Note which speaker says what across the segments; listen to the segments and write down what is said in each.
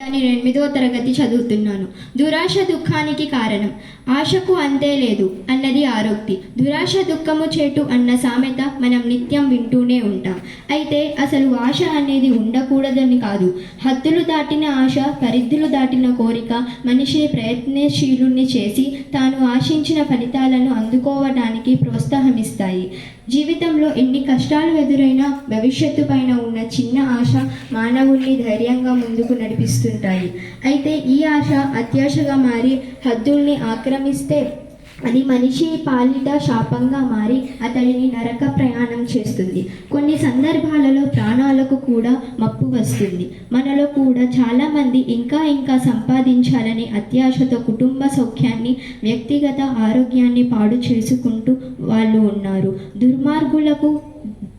Speaker 1: నేను ఎనిమిదో తరగతి చదువుతున్నాను. దురాశ దుఃఖానికి కారణం. ఆశకు అంతే లేదు అన్నది ఆరోక్తి. దురాశ దుఃఖము చేటు అన్న సామెత మనం నిత్యం వింటూనే ఉంటాం. అయితే అసలు ఆశ అనేది ఉండకూడదని కాదు. హద్దులు దాటిన ఆశ పరిధులు దాటిన కోరిక మనిషిని ప్రయత్నశీలుణ్ణి చేసి తాను ఆశించిన ఫలితాలను అందుకోవడానికి ప్రోత్సాహమిస్తాయి. జీవితంలో ఎన్ని కష్టాలు ఎదురైనా భవిష్యత్తు పైన ఉన్న చిన్న ఆశ మానవుల్ని ధైర్యంగా ముందుకు నడిపిస్తుంది. ఉంటాయి అయితే ఈ ఆశ అత్యాశగా మారి హద్దుల్ని ఆక్రమిస్తే అది మనిషి పాలిట శాపంగా మారి అతడిని నరక ప్రయాణం చేస్తుంది. కొన్ని సందర్భాలలో ప్రాణాలకు కూడా మప్పు వస్తుంది. మనలో కూడా చాలామంది ఇంకా ఇంకా సంపాదించాలని అత్యాశతో కుటుంబ సౌఖ్యాన్ని వ్యక్తిగత ఆరోగ్యాన్ని పాడు చేసుకుంటూ వాళ్ళు ఉన్నారు. దుర్మార్గులకు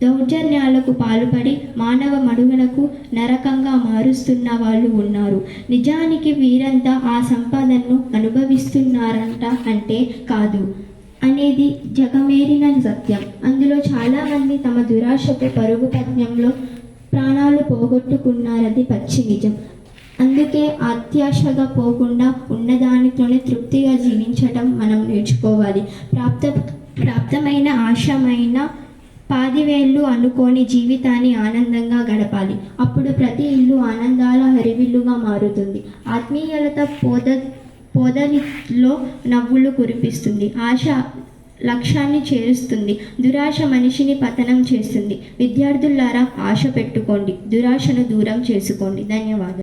Speaker 1: దౌర్జన్యాలకు పాల్పడి మానవ మడుగులకు నరకంగా మారుస్తున్న వాళ్ళు ఉన్నారు. నిజానికి వీరంతా ఆ సంపదను అనుభవిస్తున్నారంట అంటే కాదు. అనేది జగమేరిన సత్యం. అందులో చాలామంది తమ దురాశకు పరుగు పద్యంలో ప్రాణాలు పోగొట్టుకున్నారది పచ్చి నిజం. అందుకే అత్యాశగా పోకుండా ఉన్నదానితోనే తృప్తిగా జీవించటం మనం నేర్చుకోవాలి. ప్రాప్త ప్రాప్తమైన ఆశమైన పాదివేళ్ళు అనుకోని జీవితాన్ని ఆనందంగా గడపాలి. అప్పుడు ప్రతి ఇల్లు ఆనందాల హరివిల్లుగా మారుతుంది. ఆత్మీయత పోద పోదరిలో నవ్వులు కురిపిస్తుంది. ఆశ లక్ష్యాన్ని చేరుస్తుంది. దురాశ మనిషిని పతనం చేస్తుంది. విద్యార్థులారా ఆశ పెట్టుకోండి. దురాశను దూరం చేసుకోండి. ధన్యవాదాలు.